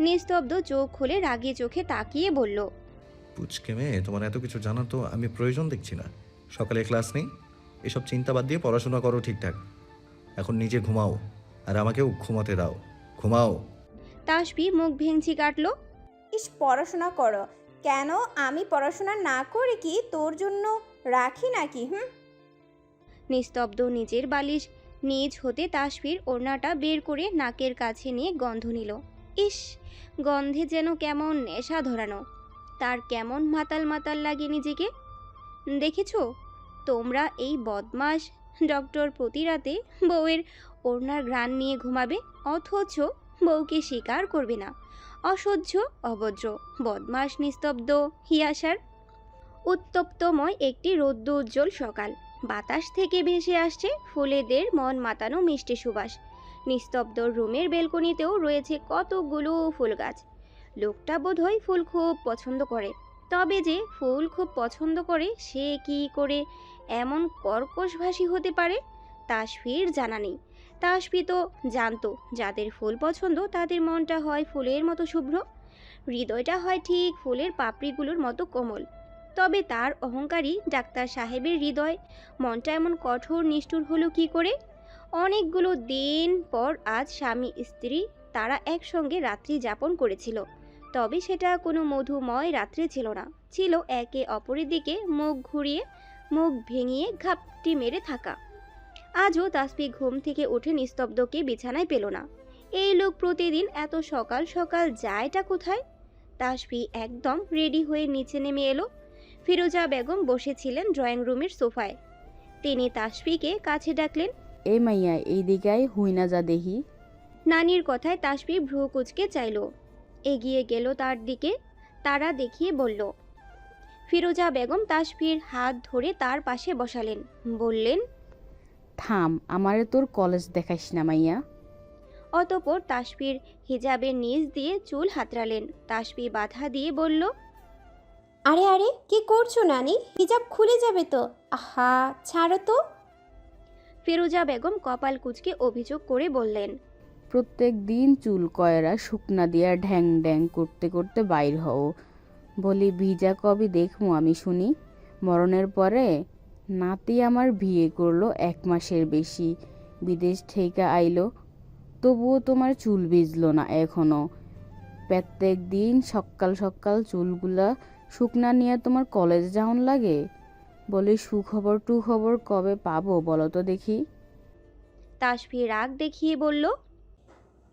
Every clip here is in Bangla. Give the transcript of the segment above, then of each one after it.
নিস্তব্ধ চোখ খুলে রাগিয়ে চোখে তাকিয়ে বলল পুচকে মেয়ে তোমার এত কিছু জানা তো আমি প্রয়োজন দেখছি না। সকালে ক্লাস নেই এসব চিন্তা বাদ দিয়ে পড়াশোনা করো ঠিকঠাক। এখন নিজে ঘুমাও আর আমাকেও ঘুমাতে দাও। ঘুমাও। তাসবি মুখ ভেঙচি কাটলো ইস পড়াশোনা করো। কেন? আমি পড়াশোনা না করে কি তোর জন্য রাখি নাকি হুম? নিস্তব্ধ নিজের বালিশ নিজ হতে তাসফির ওড়নাটা বের করে নাকের কাছে নিয়ে গন্ধ নিল। ইস, গন্ধে যেন কেমন নেশা ধরানো। তার কেমন মাতাল মাতাল লাগে নিজেকে। দেখেছ, তোমরা এই বদমাস ডক্টর প্রতি রাতে বউয়ের ওড়নার ঘ্রাণ নিয়ে ঘুমাবে, অথচ বউকে স্বীকার করবে না। অসহ্য, অভদ্র বদমাস নিস্তব্ধ হিয়াসার উত্তপ্তময় একটি রৌদ্র উজ্জ্বল সকাল। বাতাস থেকে ভেসে আসছে ফুলেদের মন মাতানো মিষ্টি সুবাস। নিস্তব্ধ রুমের বেলকনিতেও রয়েছে কতগুলো ফুল গাছ লোকটা বোধহয় ফুল খুব পছন্দ করে। তবে যে ফুল খুব পছন্দ করে, সে কি করে এমন কর্কশভাষী হতে পারে? তাসফির জানা নেই। তাসফি তো জানতো, যাদের ফুল পছন্দ তাদের মনটা হয় ফুলের মতো শুভ্র। হৃদয়টা হয় ঠিক ফুলের পাপড়িগুলোর মতো কোমল। তবে তার অহংকারী ডাক্তার সাহেবের হৃদয়। মনটা এমন কঠোর নিষ্ঠুর হলো কি করে? অনেকগুলো দিন পর আজ স্বামী, স্ত্রী তারা একসঙ্গে রাত্রি যাপন করেছিল। তবে সেটা কোনো মধুময় রাত্রি ছিল না। ছিল একে অপরের দিকে মুখ ঘুরিয়ে, মুখ ভেঙিয়ে ঘাপটি মেরে থাকা। আজও তাসপি ঘুম থেকে উঠে নিস্তব্ধকে বিছানায় পেল না। এই লোক প্রতিদিন এত সকাল সকাল যায়টা কোথায়? তাসপি একদম রেডি হয়ে নিচে নেমে এলো। ফিরোজা বেগম বসেছিলেন ড্রয়িং রুমের সোফায়। তিনি তাসফিকে কাছে ডাকলেন এই মাইয়া এই দিকায় হুই না যা দেহি। নানির কথায় তাসফি ভ্রু কুচকে চাইল। এগিয়ে গেল তার দিকে তারা দেখিয়ে বলল ফিরোজা বেগম তাসফির হাত ধরে তার পাশে বসালেন। বললেন থাম আমারে তোর কলেজ দেখাইস না মাইয়া। অতপর তাসফির হিজাবের নিচ দিয়ে চুল হাতড়ালেন। তাসফি বাধা দিয়ে বলল আরে আরে কি করছ নানি? হিজাব খুলে যাবে তো। আহা ছাড়ো তো। ফিরোজা বেগম কপাল কুচকে অভিযোগ করে বললেন, প্রত্যেক দিন চুল কয়রা, শুকনা দিয়া ঢ্যাং ঢ্যাং করতে করতে বাইর হও। বলি, ভিজা কবে দেখমু আমি শুনি। মরণের পরে নাতি আমার বিয়ে করল এক মাসের বেশি। বিদেশ থেকে আইলো, তবুও তোমার চুল ভিজলো না এখনও। প্রত্যেক দিন সকাল সকাল চুলগুলা শুকনা নিয়ে তোমার কলেজ যাওন লাগে? বলি সুখবর টু খবর কবে পাবো বলো তো দেখি? তাসফি রাগ দেখিয়ে বলল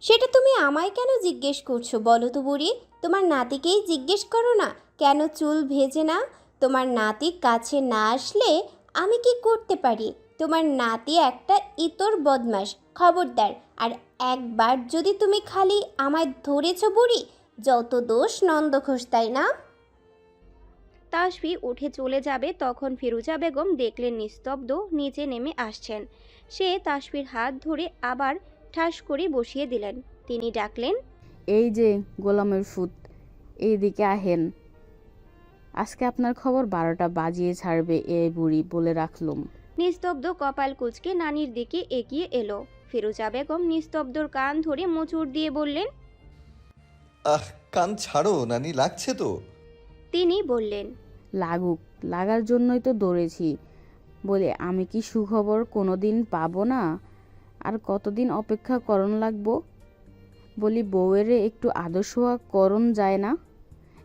সেটা তুমি আমায় কেন জিজ্ঞেস করছ বলো তো বুড়ি? তোমার নাতিকেই জিজ্ঞেস করো না কেন চুল ভেজে না? তোমার নাতি কাছে না আসলে আমি কি করতে পারি? তোমার নাতি একটা ইতর বদমাস খবরদার। আর একবার যদি তুমি খালি আমায় ধরেছ বুড়ি যত দোষ নন্দঘোষ তাই না? তাসফি উঠে চলে যাবে। তখন ফিরোজা বেগম দেখলেন নিস্তব্ধ নিচে নেমে আসছেন। সে তাসফির হাত ধরে আবার ঠাস করে বসিয়ে দিলেন। তিনি ডাকলেন এই যে গোলামের ফুত এইদিকে আহেন। আজকে আপনার খবর বারোটা বাজিয়ে ছাড়বে এ বুড়ি বলে রাখলুম। নিস্তব্ধ কপাল কুচকে নানির দিকে এগিয়ে এলো। ফিরোজা বেগম নিস্তব্ধর কান ধরে মোচড় দিয়ে বললেন আহ কান ছাড়ো নানি লাগছে তো। তিনি বললেন, লাগুক, লাগার জন্যই তো দৌড়েছি। বলে, আমি কি সুখবর কোনো দিন পাবো না? আর কতদিন অপেক্ষা করণ লাগবো? বলি, বউয়েরে একটু আদর্শ করণ যায় না?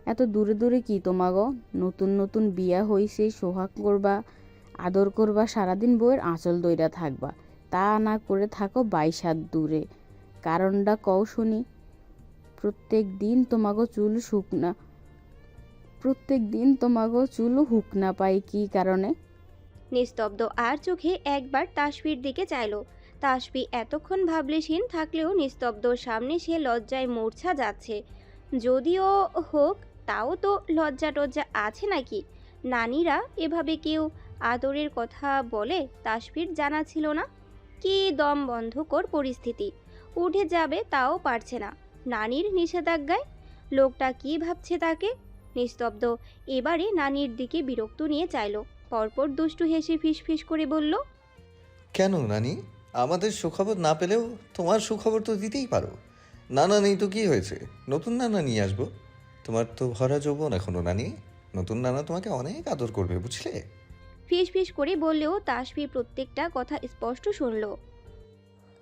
এত দূরে দূরে কি তোমাগো? নতুন নতুন বিয়া হইছে, সোহাগ করবা, আদর করবা, সারাদিন বউয়ের আঁচল দইরা থাকবা। তা না করে থাকো বাইশ হাত দূরে। কারণটা কও শুনি। প্রত্যেক দিন তোমাগো চুল শুকনা প্রত্যেক দিন তোমাগো চুল হুক না পাই কি কারণে? নিস্তব্ধ আর চোখে একবার তাসফির দিকে চাইলো। তাসফি এতক্ষণ ভাবলেশীন থাকলেও নিস্তব্ধর সামনে সে লজ্জায় মূর্ছা যাচ্ছে। যদিও হোক, তাও তো লজ্জা টজ্জা আছে নাকি? নানিরা এভাবে কেউ আদরের কথা বলে তাসফির জানা ছিল না। কি দম বন্ধকর পরিস্থিতি। উঠে যাবে তাও পারছে না। নানির নিষেধাজ্ঞায় লোকটা কি ভাবছে তাকে? নিস্তব্ধ। এবারে নানির দিকে বিরক্ত নিয়ে চাইলো। পরপর দুষ্টু হেসে ফিসফিস করে বলল কেন নানি? আমাদের সুখবর না পেলেও তোমার সুখবর তো দিতেই পারো। নানা নেই তো কি হয়েছে? নতুন নানা নিয়ে আসব। তোমার তো ভরা যৌবন এখনও নানি। নতুন নানা তোমাকে অনেক আদর করবে বুঝলে? ফিস ফিস করে বললেও তাসফির প্রত্যেকটা কথা স্পষ্ট শুনল।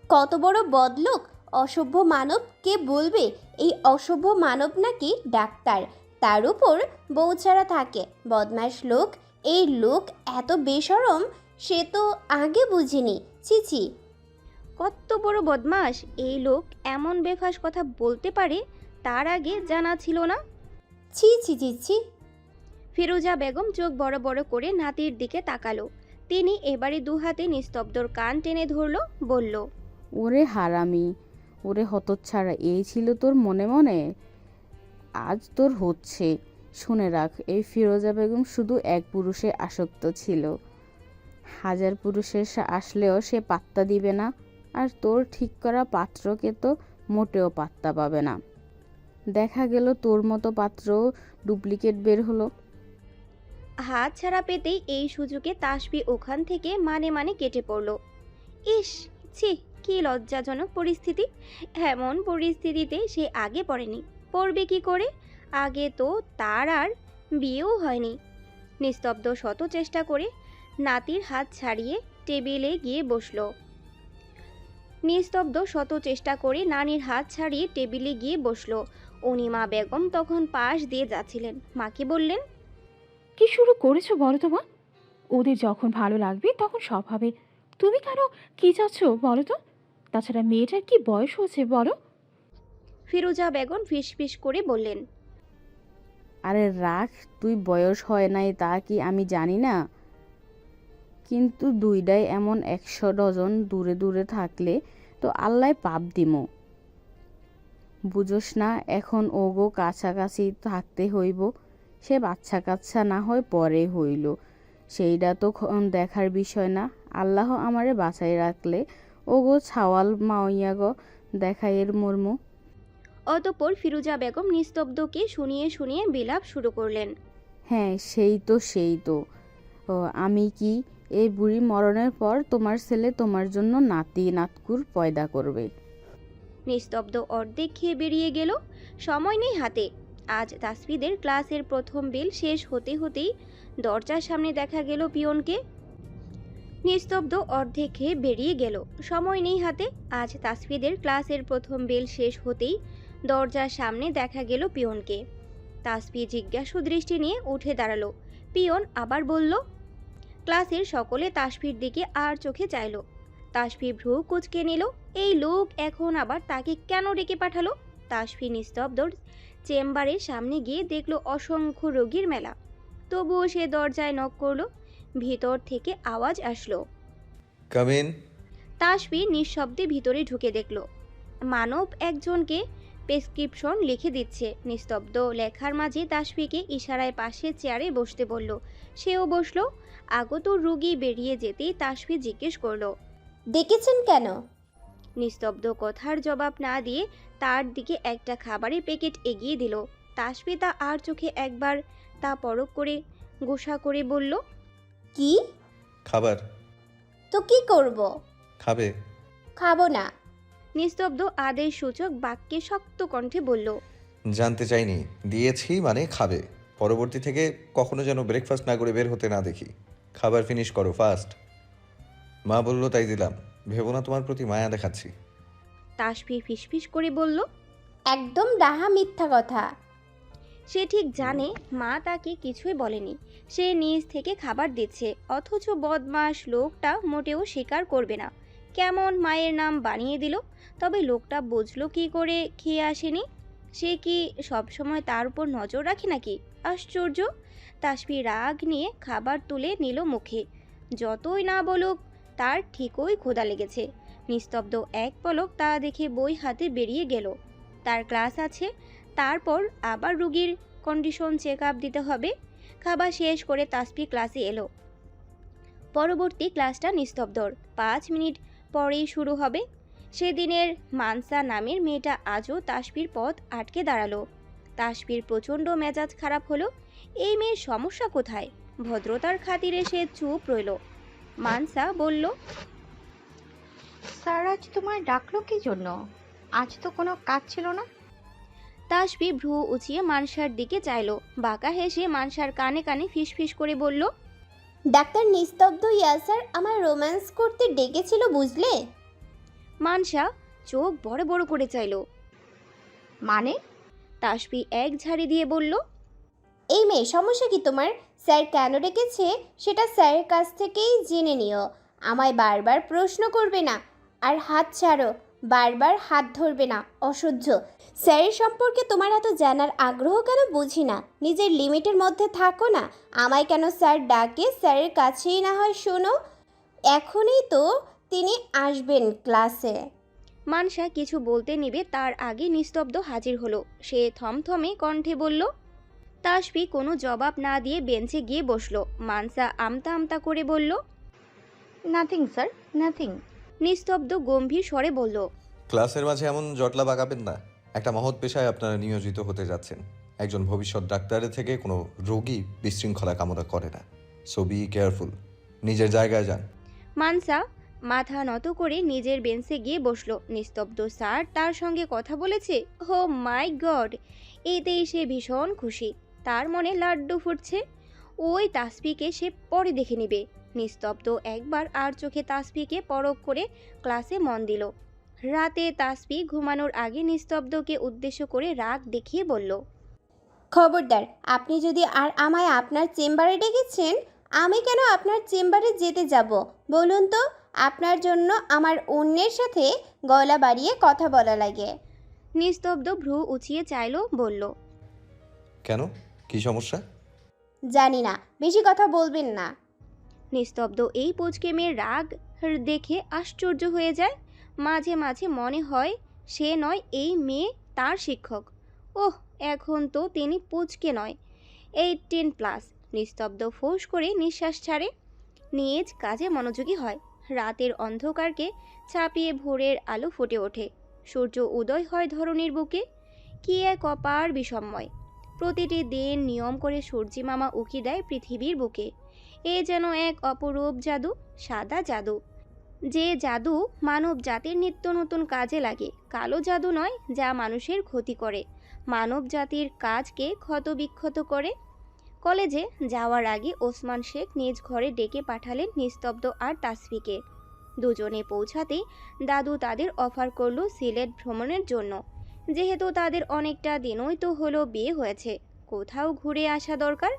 কত বড় বদলোক অসভ্য মানব কে বলবে? এই অসভ্য মানব নাকি ডাক্তার? তার উপর বউ ছাড়া থাকে। বদমাস লোক এই লোক এত বেসরম সে তো আগে বুঝিনি। ছি ছি। কত বড় বদমাস এই লোক এমন বেফাস কথা বলতে পারে তার আগে জানা ছিল না? ছি ছি ছি ছি। ফিরোজা বেগম চোখ বড় বড় করে নাতির দিকে তাকালো। তিনি এবারে দু হাতে নিস্তব্ধর কান টেনে ধরলো বলল ওরে হারামি ওরে হতচ্ছাড়া এই ছিল তোর মনে মনে? আজ তোর হচ্ছে। শুনে রাখ, এই ফিরোজা বেগম শুধু এক পুরুষে আসক্ত ছিল। হাজার পুরুষের আসলেও সে পাত্তা দিবে না, আর তোর ঠিক করা পাত্রকে তো মোটেও পাত্তা পাবে না। দেখা গেল তোর মতো পাত্র ডুপ্লিকেট বের হলো। হাত ছাড়া পেতেই এই সুযোগে তাসবি ওখান থেকে মানে মানে কেটে পড়ল। ইস, ছি, কি লজ্জাজনক পরিস্থিতি। এমন পরিস্থিতিতে সে আগে পড়েনি। পড়বে কি করে? আগে তো তার আর বিয়েও হয়নি। নিস্তব্ধ শত চেষ্টা করে নাতির হাত ছাড়িয়ে টেবিলে গিয়ে বসল। নিস্তব্ধ শত চেষ্টা করে নানির হাত ছাড়িয়ে টেবিলে গিয়ে বসল। অনিমা বেগম তখন পাশ দিয়ে যাচ্ছিলেন। মাকে বললেন? কি শুরু করেছ বলো তো মা। ওদের যখন ভালো লাগবে তখন সব হবে। তুমি কেন কি চাচ্ছ বলো তো? তাছাড়া মেয়েটার কি বয়স হয়েছে বলো? ফিরোজা বেগম ফিসফিস করে বললেন, আরে রাখ, তুই বয়স হয় নাই তা কি আমি জানি না। কিন্তু দুইটাই এমন একশো ডজন দূরে দূরে থাকলে তো আল্লাহ পাপ দিমো। বুঝোস না, এখন ওগো কাছাকাছি থাকতে হইব, সে বাচ্চা কাচ্চা না হয় পরে হইল। সেইটা তো দেখার বিষয় না। আল্লাহ আমারে বাঁচাই রাখলে ওগো ছাওয়াল মাওইয়া গো দেখাইয়ের মর্ম। অতপর ফিরুজা বেগম নিস্তব্ধকে শুনিয়ে শুনিয়ে বিলাপ শুরু করলেন। হ্যাঁ সেই তো সেই তো। ও, আমি কি এই বুড়ি মরণের পর তোমার ছেলে তোমার জন্য নাতি নাতকুর পয়দা করবে? নিস্তব্ধ অর্ধেক খেয়ে বেরিয়ে গেল। সময় নেই হাতে। আজ তাসফিদের ক্লাসের প্রথম বিল শেষ হতে হতেই দরজার সামনে দেখা গেল পিয়নকে। নিস্তব্ধ অর্ধেক খেয়ে বেরিয়ে গেল। সময় নেই হাতে। আজ তাসফিদের ক্লাসের প্রথম বিল শেষ হতেই দরজার সামনে দেখা গেল পিয়নকে। তাসফি জিজ্ঞাসু দৃষ্টি নিয়ে উঠে দাঁড়াল। পিয়ন আবার বলল ক্লাসের সকলে তাসফির দিকে আর চোখে চাইলো। তাসফি ভ্রু কুচকে নিল এই লোক এখন আবার তাকে কেন ডেকে পাঠালো? তাসফি নিস্তব্ধর চেম্বারের সামনে গিয়ে দেখল অসংখ্য রোগীর মেলা। তবুও সে দরজায় নক করল ভিতর থেকে আওয়াজ আসলো। কামিন তাসফি নিঃশব্দে ভিতরে ঢুকে দেখল। মানব একজনকে প্রেসক্রিপশন লিখে দিচ্ছে। নিস্তব্ধ লেখার মাঝে তাসফিকে ইশারায় পাশে চেয়ারে বসতে বলল। সেও বসল। আগত রুগী বেরিয়ে যেতেই তাসফি জিজ্ঞেস করল ডেকেছেন কেন? নিস্তব্ধ কথার জবাব না দিয়ে তার দিকে একটা খাবারের প্যাকেট এগিয়ে দিল। তাসফি তা আর চোখে একবার তা পরক করে গোসা করে বলল কি? খাবার। তো কি করব? খাবে? খাব না। নিস্তব্ধ আদেশ সূচক বাক্যে শক্ত কণ্ঠে বলল জানতে চাইনি দিয়েছি মানে খাবে। পরবর্তী থেকে কখনো যেন ব্রেকফাস্ট না করে বের হতে না দেখি। খাবার ফিনিশ করো ফাস্ট মা বলল তাই দিলাম। ভেবো না তোমার প্রতি মায়া দেখাচ্ছি। তাসফি ফিসফিস করে বলল একদম ডাহা মিথ্যা কথা। সে ঠিক জানে মা তাকে কিছুই বলেনি। সে নিজ থেকে খাবার দিচ্ছে অথচ বদমাস লোকটা মোটেও স্বীকার করবে না। কেমন মায়ের নাম বানিয়ে দিল? তবে লোকটা বুঝলো কি করে খেয়ে আসেনি? সে কি সবসময় তার উপর নজর রাখে নাকি? আশ্চর্য। তাসফি রাগ নিয়ে খাবার তুলে নিল মুখে। যতই না বলুক, তার ঠিকই ক্ষুধা লেগেছে। নিস্তব্ধ এক পলক তা দেখে বই হাতে বেরিয়ে গেল। তার ক্লাস আছে। তারপর আবার রুগীর কন্ডিশন চেক আপ দিতে হবে। খাবার শেষ করে তাসফি ক্লাসে এলো। পরবর্তী ক্লাসটা নিস্তব্ধর। পাঁচ মিনিট পরেই শুরু হবে। সেদিনের মানসা নামের মেয়েটা আজও তাসফির পথ আটকে দাঁড়াল। তাসফির প্রচণ্ড মেজাজ খারাপ হলো। এই মেয়ের সমস্যা কোথায়? ভদ্রতার খাতিরে সে চুপ রইল। মানসা বলল স্যার আজ তোমার ডাকলো কি জন্য? আজ তো কোনো কাজ ছিল না? তাসবি ভ্রু উঁচিয়ে মানসার দিকে চাইলো। বাঁকা হেসে মানসার কানে কানে ফিসফিস করে বলল ডাক্তার নিস্তব্ধ ইয়াসার আমার রোম্যান্স করতে ডেকেছিল বুঝলে? মানসা চোখ বড় বড় করে চাইলো। মানে? তাসফি এক ঝাড়ি দিয়ে বলল এই মেয়ে সমস্যা কি তোমার? স্যার কেন ডেকেছে? সেটা স্যারের কাছ থেকেই জেনে নিও। আমায় বারবার প্রশ্ন করবে না। আর হাত ছাড়ো। বারবার হাত ধরবে না অসহ্য। স্যারের সম্পর্কে তোমার এত জানার আগ্রহ কেন বুঝি না? নিজের লিমিটের মধ্যে থাকো না। আমায় কেন স্যার ডাকে? স্যারের কাছেই না হয় শোনো। এখনই তো তিনি আসবেন ক্লাসে। মানসা কিছু বলতে নিবে তার আগে নিস্তব্ধ হাজির হলো। সে থমথমে কণ্ঠে বলল তাসফি কোনো জবাব না দিয়ে বেঞ্চে গিয়ে বসল। মানসা আমতা আমতা করে বলল নাথিং স্যার নাথিং নিস্তব্ধ গম্ভীর স্বরে বলল ক্লাসের মাঝে এমন জটলা বাগাবেন না। একটা মহৎ পেশায় আপনারা নিয়োজিত হতে যাচ্ছেন। একজন ভবিষ্যৎ ডাক্তারের থেকে কোনো রোগী বিশৃঙ্খলা কামনা করে না। সো বি কেয়ারফুল নিজের জায়গায় যান। মানসা মাথা নত করে নিজের বেঞ্চে গিয়ে বসল। নিস্তব্ধ স্যার তার সঙ্গে কথা বলেছে। হো মাই গড এতেই সে ভীষণ খুশি। তার মনে লাড্ডু ফুটছে। ওই তাসপিকে সে পরে দেখে নেবে। নিস্তব্ধ একবার আর চোখে তাসপিকে পরক করে ক্লাসে মন দিল। রাতে তাসপি ঘুমানোর আগে নিস্তব্ধকে উদ্দেশ্য করে রাগ দেখিয়ে বলল খবরদার আপনি যদি আর আমায় আপনার চেম্বারে ডেকেছেন আমি কেন আপনার চেম্বারে যেতে যাব? বলুন তো আপনার জন্য আমার অন্যের সাথে গলা বাড়িয়ে কথা বলা লাগে। নিস্তব্ধ ভ্রু উঁচিয়ে চাইলো বলল কেন? কি সমস্যা? জানি না, বেশি কথা বলবেন না। নিস্তব্ধ এই পুচকে মেয়ের রাগ দেখে আশ্চর্য হয়ে যায়। মাঝে মাঝে মনে হয় সে নয়, এই মেয়ে তার শিক্ষক। ওহ, এখন তো তিনি পুচকে নয়। এইটিন প্লাস, নিস্তব্ধ ফোঁস করে নিঃশ্বাস ছাড়ে। নিজ কাজে মনোযোগী হয়। রাতের অন্ধকারকে ছাপিয়ে ভোরের আলো ফুটে ওঠে। সূর্য উদয় হয় ধরনীর বুকে। কি এক অপার বিষময় প্রতিটি দিন নিয়ম করে সূর্যি মামা উকি দেয় পৃথিবীর বুকে। এ যেন এক অপরূপ জাদু, সাদা জাদু। যে জাদু মানব জাতির নিত্য নতুন কাজে লাগে, কালো জাদু নয়, যা মানুষের ক্ষতি করে। মানব জাতির কাজকে ক্ষতবিক্ষত করে। কলেজে যাওয়ার আগে ওসমান শেখ নিজ ঘরে ডেকে পাঠালেন নিস্তব্ধ আর তাসফিকে। দুজনে পৌঁছাতে দাদু তাদের অফার করল সিলেট ভ্রমণের জন্য। যেহেতু তাদের অনেকটা দিনই তো হলো বিয়ে হয়েছে, কোথাও ঘুরে আসা দরকার।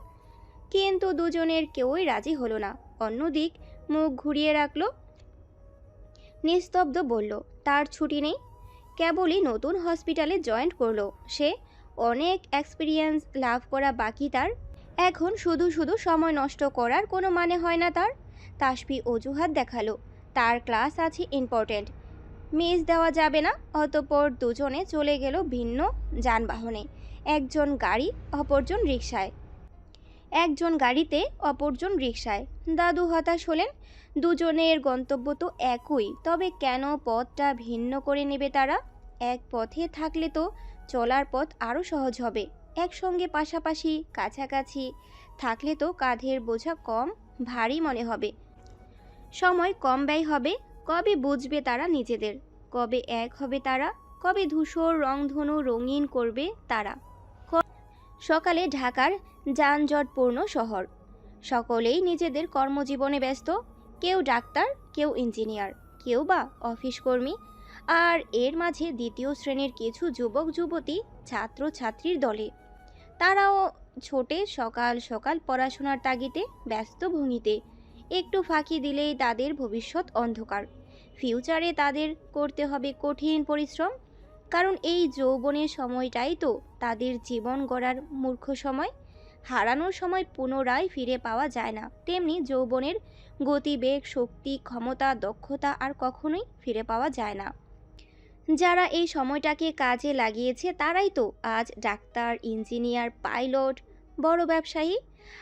কিন্তু দুজনের কেউই রাজি হলো না। অন্যদিক মুখ ঘুরিয়ে রাখল, নিস্তব্ধ বলল, তার ছুটি নেই। কেবলই নতুন হসপিটালে জয়েন্ট করল। সে অনেক এক্সপিরিয়েন্স লাভ করা বাকি তার। এখন শুধু শুধু সময় নষ্ট করার কোনো মানে হয় না তার। তাসফি অজুহাত দেখাল, তার ক্লাস আছে ইম্পর্ট্যান্ট মিস দেওয়া যাবে না। অতপর দুজনে চলে গেল ভিন্ন যানবাহনে। একজন গাড়ি, অপরজন রিক্সায় একজন গাড়িতে, অপরজন রিক্সায় দাদু হতাশ হলেন, দুজনের গন্তব্য তো একই, তবে কেন পথটা ভিন্ন করে নেবে তারা? এক পথে থাকলে তো চলার পথ আরও সহজ হবে। একসঙ্গে পাশাপাশি, কাছাকাছি থাকলে তো কাঁধের বোঝা কম, ভারী মনে হবে। সময় কম ব্যয় হবে কবে বুঝবে তারা নিজেদের? কবে এক হবে তারা? কবে ধূসর, রংধনু, রঙিন করবে তারা? সকালে ঢাকার যানজটপূর্ণ শহর। সকলেই নিজেদের কর্মজীবনে ব্যস্ত। কেউ ডাক্তার, কেউ ইঞ্জিনিয়ার, কেউ বা অফিস কর্মী। আর এর মাঝে দ্বিতীয় শ্রেণির কিছু যুবক, যুবতী, ছাত্র, ছাত্রীর দলে। তারাও ছোটে সকাল সকাল পড়াশোনার তাগিতে ব্যস্ত ভঙ্গিতে একটু ফাঁকি দিলেই তাদের ভবিষ্যৎ অন্ধকার। ফিউচারে তাদের করতে হবে কঠিন পরিশ্রম, কারণ এই যৌবনের সময়টাই তো তাদের জীবন গড়ার মূর্খ সময়। হারানোর সময় পুনরায় ফিরে পাওয়া যায় না, তেমনি যৌবনের গতিবেগ, শক্তি, ক্ষমতা, দক্ষতা আর কখনোই ফিরে পাওয়া যায় না। যারা এই সময়টাকে কাজে লাগিয়েছে তারাই তো আজ ডাক্তার, ইঞ্জিনিয়ার, পাইলট, বড় ব্যবসায়ী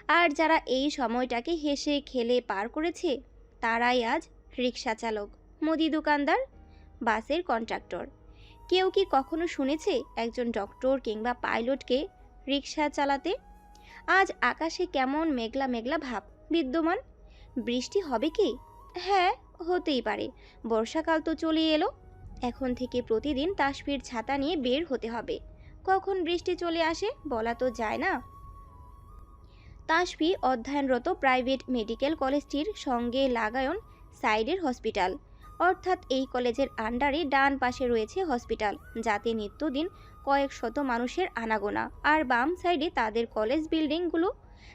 আর যারা এই সময়টাকে হেসে খেলে পার করেছে, তারাই আজ রিক্সা চালক, মুদি দোকানদার, বাসের কন্ট্রাক্টর। কেউ কি কখনো শুনেছে একজন ডক্টর কিংবা পাইলটকে রিক্সা চালাতে? আজ আকাশে কেমন মেঘলা মেঘলা ভাব, বিদ্যমান। বৃষ্টি হবে কি? হ্যাঁ হতেই পারে। বর্ষাকাল তো চলে এলো। এখন থেকে প্রতিদিন তাসফির ছাতা নিয়ে বের হতে হবে। কখন বৃষ্টি চলে আসে বলা তো যায় না। তাসফি অধ্যয়নরত প্রাইভেট মেডিকেল কলেজটির সঙ্গে লাগায়ন সাইডের হসপিটাল। অর্থাৎ এই কলেজের আন্ডারে ডান পাশে রয়েছে হসপিটাল, যাতে নিত্যদিন কয়েক শত মানুষের আনাগোনা। আর বাম সাইডে তাদের কলেজ বিল্ডিংগুলো।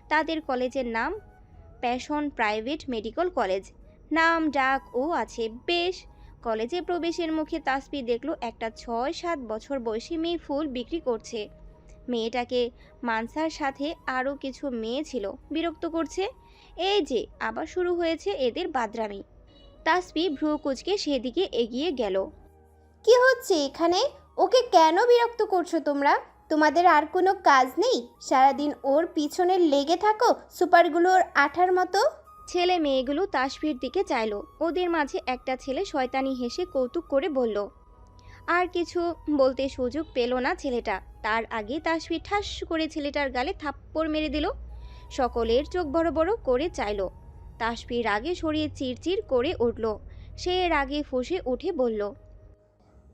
তাদের কলেজের নাম প্যাশন প্রাইভেট মেডিকেল কলেজ। নাম, ডাক ও আছে। বেশ, কলেজে প্রবেশের মুখে তাসপি দেখল একটা ছয় সাত বছর বয়সী মেয়ে ফুল বিক্রি করছে। মেয়েটাকে মানসার সাথে আরও কিছু মেয়ে ছিল বিরক্ত করছে। এই যে আবার শুরু হয়েছে এদের বাদরামি। তাসপি ভ্রু কুচকে সেদিকে এগিয়ে গেল। কি হচ্ছে এখানে? ওকে কেন বিরক্ত করছ তোমরা? তোমাদের আর কোনো কাজ নেই? সারাদিন ওর পিছনে লেগে থাকো সুপারগুলোর আঠার মতো? ছেলে মেয়েগুলো তাসফির দিকে চাইলো। ওদের মাঝে একটা ছেলে শয়তানি হেসে কৌতুক করে বলল আর কিছু বলতে সুযোগ পেল না ছেলেটা। তার আগে তাসফির ঠাস করে ছেলেটার গালে থাপ্পড় মেরে দিল। সকলের চোখ বড় বড় করে চাইলো। তাসফির রাগে সরিয়ে চিরচির করে উঠল। সে রাগে ফুঁসে উঠে বলল,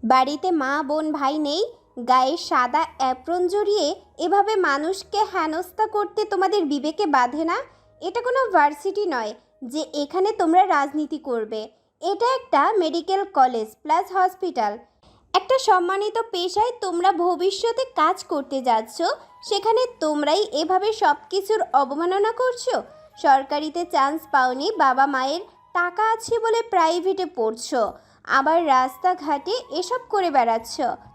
বাড়িতে মা, বোন, ভাই নেই? গায়ে সাদা অ্যাপ্রন জড়িয়ে এভাবে মানুষকে হেনস্থা করতে তোমাদের বিবেকে বাঁধে না? এটা কোনো ভার্সিটি নয় যে এখানে তোমরা রাজনীতি করবে। এটা একটা মেডিকেল কলেজ প্লাস হসপিটাল। একটা সম্মানিত পেশায় তোমরা ভবিষ্যতে কাজ করতে যাচ্ছ, সেখানে তোমরাই এভাবে সব কিছুর অবমাননা করছ? সরকারিতে চান্স পাওনি, বাবা মায়ের টাকা আছে বলে প্রাইভেটে পড়ছো, আবার রাস্তাঘাটে এসব করে বেড়াচ্ছ।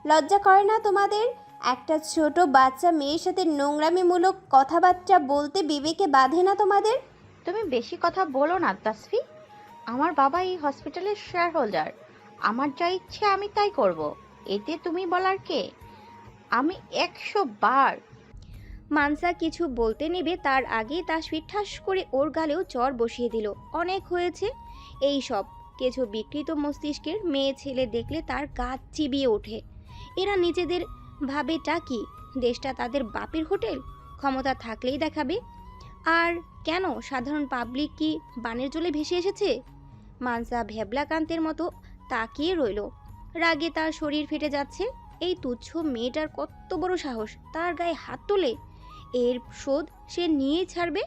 লজ্জা করে না তোমাদের? একটা ছোট বাচ্চা মেয়ের সাথে নোংরামিমূলক কথাবার্তা বলতে বিবেকে বাঁধে না তোমাদের? তুমি বেশি কথা বলো না তাসফি আমার বাবা এই হসপিটালের শেয়ার হোল্ডার আমার যা ইচ্ছে আমি তাই করব। এতে তুমি বলার কে? আমি একশো বার। মানসা কিছু বলতে নেবে, তার আগেই তাসফির ঠাস করে ওর গালেও চর বসিয়ে দিল। অনেক হয়েছে। এই সব। কিছু বিকৃত মস্তিষ্কের মেয়ে ছেলে দেখলে তার গা চিবিয়ে ওঠে। এরা নিজেদের ভাবেটা কি? দেশটা তাদের বাপের হোটেল? ক্ষমতা থাকলেই দেখাবে। আর কেন সাধারণ পাবলিক কি বানের জলে ভেসে এসেছে? মানসা ভেবলাকান্তের মতো তাকিয়ে রইল। রাগে তার শরীর ফেটে যাচ্ছে। এই তুচ্ছ মেয়েটার কত বড় সাহস, তার গায়ে হাত তোলে। এর শোধ সে নিয়েই ছাড়বে?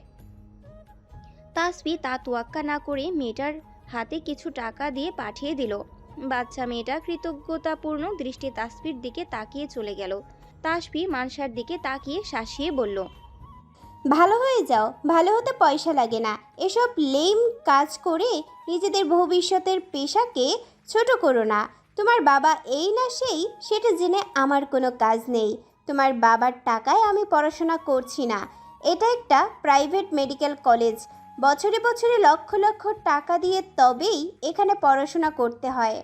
তাসফি তা তোয়াক্কা না করে মেয়েটার হাতে কিছু টাকা দিয়ে পাঠিয়ে দিল। বাচ্চা মেয়েটা কৃতজ্ঞতাপূর্ণ দৃষ্টি তাসফির দিকে তাকিয়ে চলে গেল। তাসফি মানসার দিকে তাকিয়ে শাসিয়ে বলল, ভালো হয়ে যাও, ভালো হতে পয়সা লাগে না। এসব লেম কাজ করে নিজেদের ভবিষ্যতের পেশাকে ছোট করো না। তোমার বাবা এই না সেই, সেটা জেনে আমার কোনো কাজ নেই। তোমার বাবার টাকায় আমি পড়াশোনা করছি না। এটা একটা প্রাইভেট মেডিকেল কলেজ। বছরে বছরে লক্ষ লক্ষ টাকা দিয়ে তবেই এখানে পড়াশোনা করতে হয়।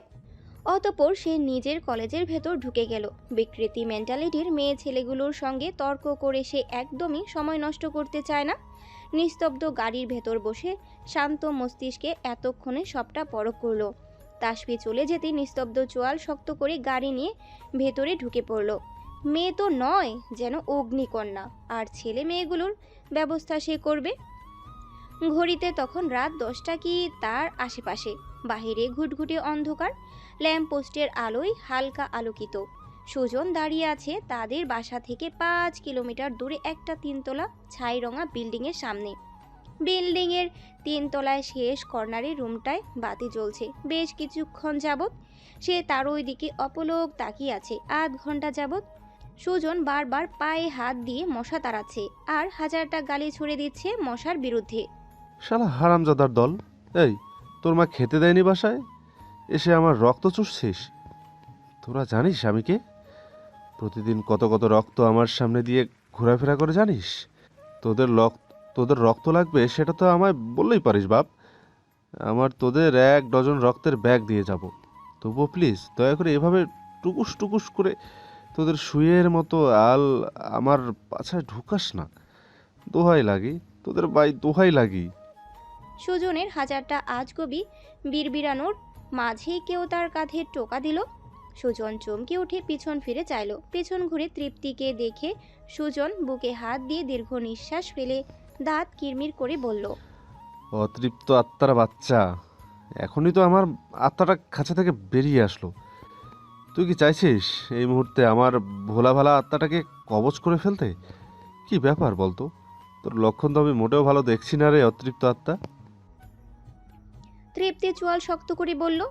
অতপর সে নিজের কলেজের ভেতর ঢুকে গেল। বিকৃতি মেন্টালিটির মেয়ে ছেলেগুলোর সঙ্গে তর্ক করে সে একদমই সময় নষ্ট করতে চায় না। নিস্তব্ধ গাড়ির ভেতর বসে শান্ত মস্তিষ্কে এতক্ষণে সবটা পরখ করল। তাসফি চলে যেতে নিস্তব্ধ চোয়াল শক্ত করে গাড়ি নিয়ে ভেতরে ঢুকে পড়ল। মেয়ে তো নয় যেন অগ্নিকন্যা। আর ছেলে মেয়েগুলোর ব্যবস্থা সে করবে? ঘড়িতে তখন রাত দশটা কি তার আশেপাশে। বাহিরে ঘুটঘুটে অন্ধকার ল্যাম্প পোস্টের আলোয় হালকা আলোকিত। সুজন দাঁড়িয়ে আছে তাদের বাসা থেকে পাঁচ কিলোমিটার দূরে একটা তিনতলা ছাই রঙা বিল্ডিংয়ের সামনে। বিল্ডিংয়ের তিনতলায় শেষ কর্নারের রুমটায় বাতি জ্বলছে। বেশ কিছুক্ষণ যাবৎ সে তার ওই দিকে অপলোক তাকিয়ে আছে। আধ ঘণ্টা যাবৎ সুজন বারবার পায়ে হাত দিয়ে মশা তাড়াচ্ছে আর হাজারটা গালি ছুড়ে দিচ্ছে মশার বিরুদ্ধে। শালা হারামজাদার দল। এই, তোর মা খেতে দেয়নি বাসায়? এসে আমার রক্ত চুষছিস? তোরা জানিস আমি কে? প্রতিদিন কত কত রক্ত আমার সামনে দিয়ে ঘোরাফেরা করে জানিস? তোদের রক্ত তোদের রক্ত লাগবে সেটা তো আমায় বললেই পারিস, বাপ। আমার তোদের এক ডজন রক্তের ব্যাগ দিয়ে যাব। তবুও প্লিজ দয়া করে এভাবে টুকুস টুকুস করে তোদের শুয়ের মতো আল আমার পাছায় ঢুকাস না। দোহাই লাগি, তোদের বাই দোহাই লাগি। সুজনের হাজারটা আজগবি বিড়বিড়ানোর মাঝেই কেউ তার কাঁধে টোকা দিল। সুজন চমকে উঠে পিছন ফিরে চাইল। পিছন ঘুরে তৃপ্তিকে দেখে সুজন বুকে হাত দিয়ে দীর্ঘ নিঃশ্বাস ফেলে দাঁত কিরমির করে বলল অতৃপ্ত আত্মার বাচ্চা এখনই তো আমার আত্মাটা খাঁচা থেকে বেরিয়ে আসলো। তুই কি চাইছিস এই মুহূর্তে আমার ভোলা ভালা আত্মাটাকে কবচ করে ফেলতে? কি ব্যাপার বলতো? তোর লক্ষণ তো আমি মোটেও ভালো দেখছি না রে অতৃপ্ত আত্মা। তৃপ্তি চোয়াল শক্ত করে বলল